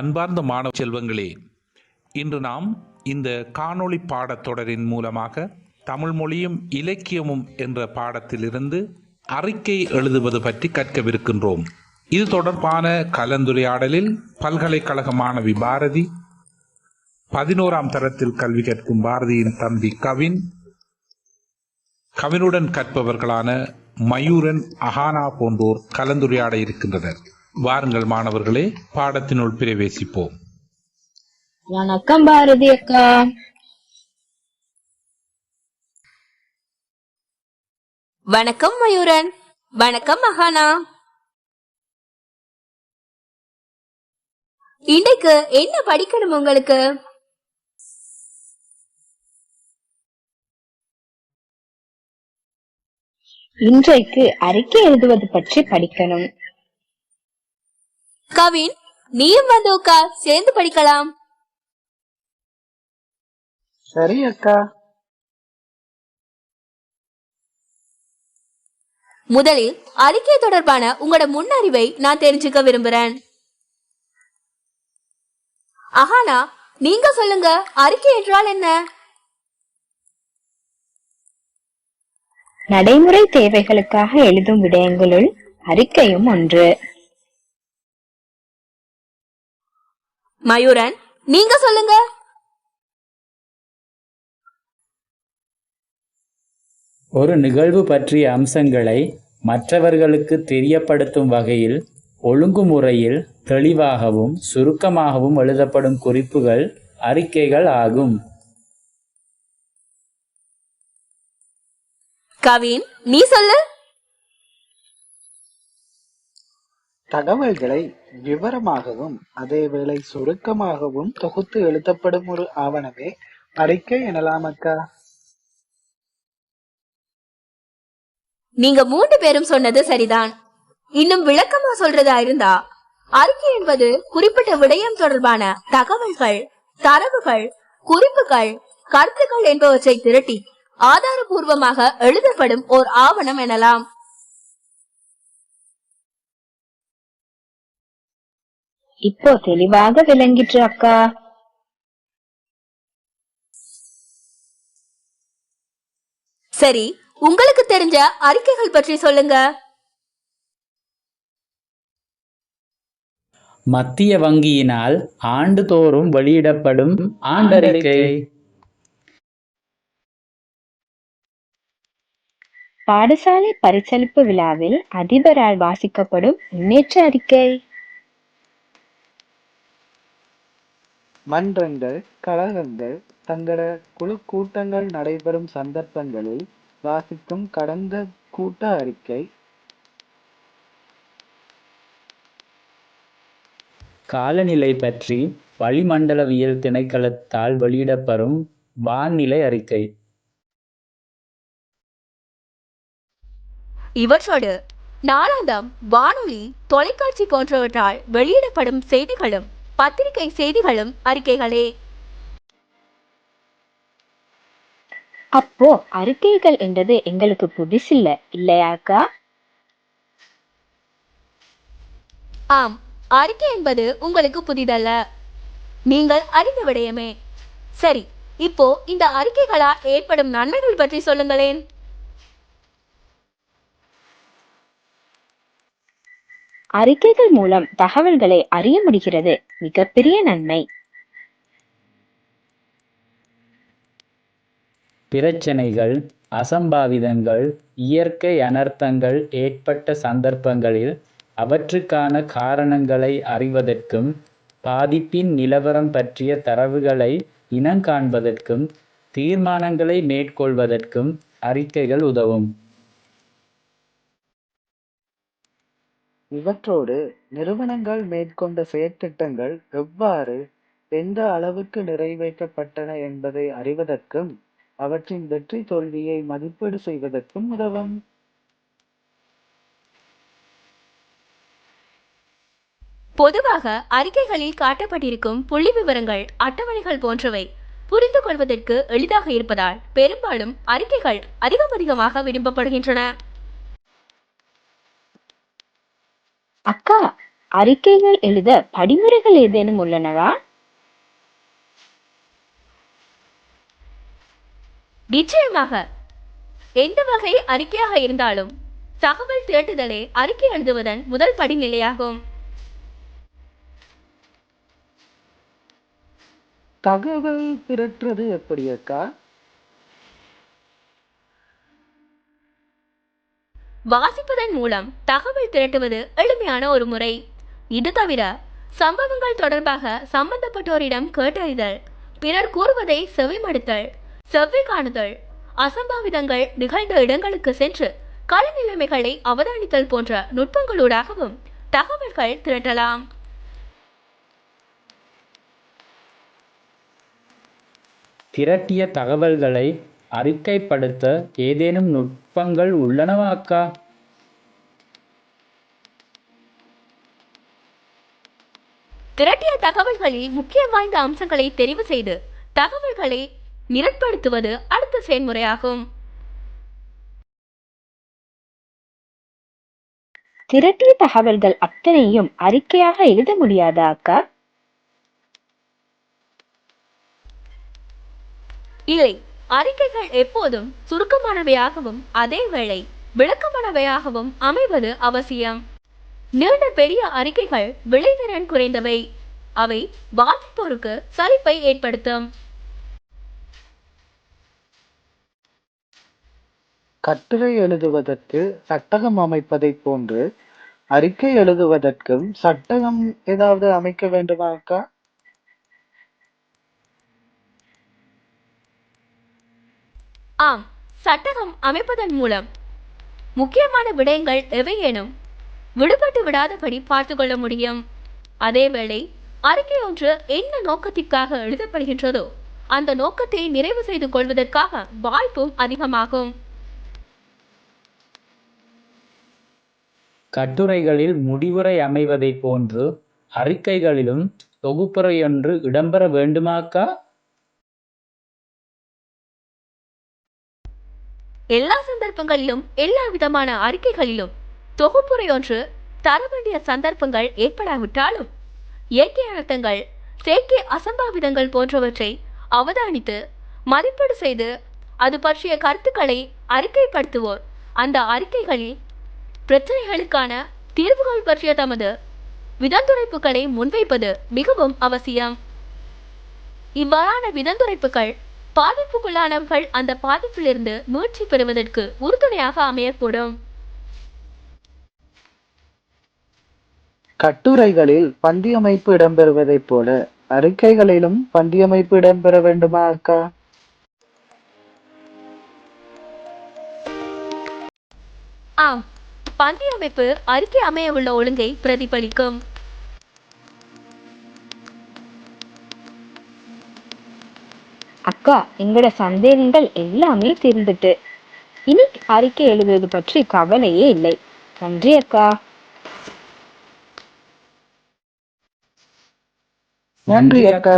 அன்பார்ந்த மாணவ செல்வங்களே இன்று நாம் இந்த காணொளி பாடத்தொடரின் மூலமாக தமிழ் மொழியும் இலக்கியமும் என்ற பாடத்திலிருந்து அறிக்கை எழுதுவது பற்றி கற்கவிருக்கின்றோம். இது தொடர்பான கலந்துரையாடலில் பல்கலைக்கழக மாணவி பாரதி பதினோராம் தரத்தில் கல்வி கற்கும் பாரதியின் தம்பி கவின் கவினுடன் கற்பவர்களான மயூரன் அஹானா போன்றோர் கலந்துரையாட இருக்கின்றனர். வாருங்கள் மாணவர்களே பாடத்தினுள் பிரவேசிப்போம். வணக்கம் பாரதி அக்கா. வணக்கம் மயூரன். வணக்கம் மகானா. இன்னைக்கு என்ன படிக்கணும் உங்களுக்கு? இன்றைக்கு அறிக்கை எழுதுவது பற்றி படிக்கணும். கவின் நீயும் வந்து உட்கார் சேர்ந்து படிக்கலாம். சரி அக்கா. முதலில் அறிக்கை தொடர்பான உங்களோட முன்னறிவை நான் தெரிஞ்சுக்க விரும்புறேன். அஹானா நீங்க சொல்லுங்க அறிக்கை என்றால் என்ன? நடைமுறை தேவைகளுக்காக எழுதும் விடயங்களுள் அறிக்கையும் ஒன்று. மயூரன் நீங்க சொல்லுங்க. ஒரு நிகழ்வு பற்றிய அம்சங்களை மற்றவர்களுக்கு தெரியப்படுத்தும் வகையில் ஒழுங்குமுறையில் தெளிவாகவும் சுருக்கமாகவும் எழுதப்படும் குறிப்புகள் அறிக்கைகள் ஆகும். கவின் நீ சொல்லு. தகவல்களை விவரமாகவும் அதேவேளை சுருக்கமாகவும் தொகுத்து எழுதப்படும் ஒரு ஆவணமே அறிக்கை எனலாம் அக்கா. நீங்க மூன்று பேரும் சொன்னது சரிதான். இன்னும் விளக்கமா சொல்றதா இருந்தா அறிக்கை என்பது குறிப்பிட்ட விடயம் தொடர்பான தகவல்கள் தரவுகள் குறிப்புகள் கருத்துக்கள் என்பவற்றை திரட்டி ஆதாரபூர்வமாக எழுதப்படும் ஓர் ஆவணம் எனலாம். இப்போ தெளிவாக விளங்கிற்று அக்கா. சரி உங்களுக்கு தெரிஞ்ச அறிக்கைகள் பற்றி சொல்லுங்க. மத்திய வங்கியினால் ஆண்டுதோறும் வெளியிடப்படும் ஆண்டறிக்கை. பாடசாலை பரிசளிப்பு விழாவில் அதிபரால் வாசிக்கப்படும் முன்னேற்ற அறிக்கை. மன்றங்கள் கழகங்கள் தங்கள குழு கூட்டங்கள் நடைபெறும் சந்தர்ப்பங்களில் வாசிக்கும் கடந்த கூட்ட அறிக்கை. காலநிலை பற்றி வளிமண்டலவியல் திணைக்களத்தால் வெளியிடப்படும் வானிலை அறிக்கை. இவற்றோடு நாளாந்தம் வானொலி தொலைக்காட்சி போன்றவற்றால் வெளியிடப்படும் செய்திகளும் பத்திரிகை செய்திகளும் அறிக்கைகளே. அப்போ அறிக்கைகள் என்றது எங்களுக்கு புதுசில்ல இல்லையா அக்கா? ஆம் அறிக்கை என்பது உங்களுக்கு புதிதல்ல. நீங்கள் அறிந்த விடயமே. சரி இப்போ இந்த அறிக்கைகளால் ஏற்படும் நன்மைகள் பற்றி சொல்லுங்களேன். அறிக்கைகள் மூலம் தகவல்களை அறிய முடிகிறது. மிகப்பெரிய நன்மை. பிரச்சனைகள் அசம்பாவிதங்கள் இயற்கை அனர்த்தங்கள் ஏற்பட்ட சந்தர்ப்பங்களில் அவற்றுக்கான காரணங்களை அறிவதற்கும் பாதிப்பின் நிலவரம் பற்றிய தரவுகளை இனங்காண்பதற்கும் தீர்மானங்களை மேற்கொள்வதற்கும் அறிக்கைகள் உதவும். இவற்றோடு நிறுவனங்கள் மேற்கொண்ட செயற்திட்டங்கள் எவ்வாறு எந்த அளவுக்கு நிறைவேற்றப்பட்டன என்பதை அறிவதற்கும் அவற்றின் வெற்றி தோல்வியை மதிப்பீடு செய்வதற்கும் உதவும். பொதுவாக அறிக்கைகளில் காட்டப்பட்டிருக்கும் புள்ளி விவரங்கள் அட்டவணைகள் போன்றவை புரிந்து கொள்வதற்கு எளிதாக இருப்பதால் பெரும்பாலும் அறிக்கைகள் அதிகம் அதிகமாக விரும்பப்படுகின்றன. அக்கா அறிக்கைகள் எழுத படிமுறைகள் ஏதேனும் உள்ளனவா? நிச்சயமாக. எந்த வகை அறிக்கையாக இருந்தாலும் தகவல் திரட்டுதலே அறிக்கை எழுதுவதன் முதல் படிநிலையாகும். தகவல் திரட்டுறது எப்படி அக்கா? வாசிப்பதன் மூலம் தகவல் திரட்டுவது எளிமையான ஒரு முறை. இது தவிர சம்பவங்கள் தொடர்பாக சம்பந்தப்பட்டோரிடம் கேட்டறிதல் பிறர் கூறுவதை செவிமடுத்தல் செவ்வி காணுதல் அசம்பாவிதங்கள் நிகழ்ந்த இடங்களுக்கு சென்று கள நிலைமைகளை அவதானித்தல் போன்ற நுட்பங்களூடாகவும் தகவல்கள் திரட்டலாம். திரட்டிய தகவல்களை அறிக்கைப்படுத்த ஏதேனும் நுட்பங்கள் உள்ளனவா அக்கா திரட்டிய தகவல்களில் முக்கியம் வாய்ந்த அம்சங்களை தெரிவு செய்து தகவல்களை நிரட்படுத்துவது அடுத்த செயல்முறையாகும். திரட்டிய தகவல்கள் அத்தனையும் அறிக்கையாக எழுத முடியாதா அக்கா? இல்லை. அறிக்கைகள் எப்போதும் சுருக்கமானவையாகவும் அதேவேளை விளக்கமானவையாகவும் அமைவது அவசியம். நீண்ட பெரிய அறிக்கைகள் விளைதிறன் குறைந்தவை. அவை வாசிப்போருக்கு சலிப்பை ஏற்படுத்தும். கட்டுரை எழுதுவதற்கு சட்டகம் அமைப்பதைப் போன்று அறிக்கை எழுதுவதற்கும் சட்டகம் ஏதாவது அமைக்க வேண்டுமாக்கா ஆம் சட்டகம் அமைப்பதன் மூலம். முக்கியமான விடயங்கள் எவையேனும் விடுபட்டு விடாதபடி பார்த்து கொள்ள முடியும். அதேவேளை அறிக்கை ஒன்று என்ன நோக்கத்திற்காக எழுதப்படுகின்றதோ அந்த நோக்கத்தை நிறைவு செய்து கொள்வதற்காக வாய்ப்பும் அதிகமாகும். கட்டுரைகளில் முடிவுரை அமைவதைப் போன்று அறிக்கைகளிலும் தொகுப்புரையொன்று இடம்பெற வேண்டுமாக்கா? எல்லா சந்தர்ப்பங்களிலும் எல்லா விதமான அறிக்கைகளிலும் தொகுப்புரை ஒன்று தர வேண்டிய சந்தர்ப்பங்கள் ஏற்படாவிட்டாலும் இயற்கை அழுத்தங்கள் செயற்கை அசம்பாவிதங்கள் போன்றவற்றை அவதானித்து மதிப்பீடு செய்து அது பற்றிய கருத்துக்களை அறிக்கைப்படுத்துவோர். அந்த அறிக்கைகளில் பிரச்சனைகளுக்கான தீர்வுகள் பற்றிய தமது விதந்துரைப்புகளை முன்வைப்பது மிகவும் அவசியம். இவ்வாறான விதந்துரைப்புகள் பாதிப்புக்குள்ளானவர்கள் அந்த பாதிப்பிலிருந்து மீட்சி பெறுவதற்கு உறுதுணையாக அமையக்கூடும். கட்டுரைகளில் பந்தியமைப்பு இடம்பெறுவதைப் போல அறிக்கைகளிலும் பந்தியமைப்பு இடம்பெற வேண்டுமா அக்கா? ஆம். பந்தி அமைப்பு அறிக்கை அமைய உள்ள ஒழுங்கை பிரதிபலிக்கும். அக்கா எங்களோட சந்தேகங்கள் எல்லாமே தீர்ந்துட்டு. இனி அறிக்கை எழுதுவது பற்றி கவலையே இல்லை. நன்றி அக்கா. நன்றி அக்கா.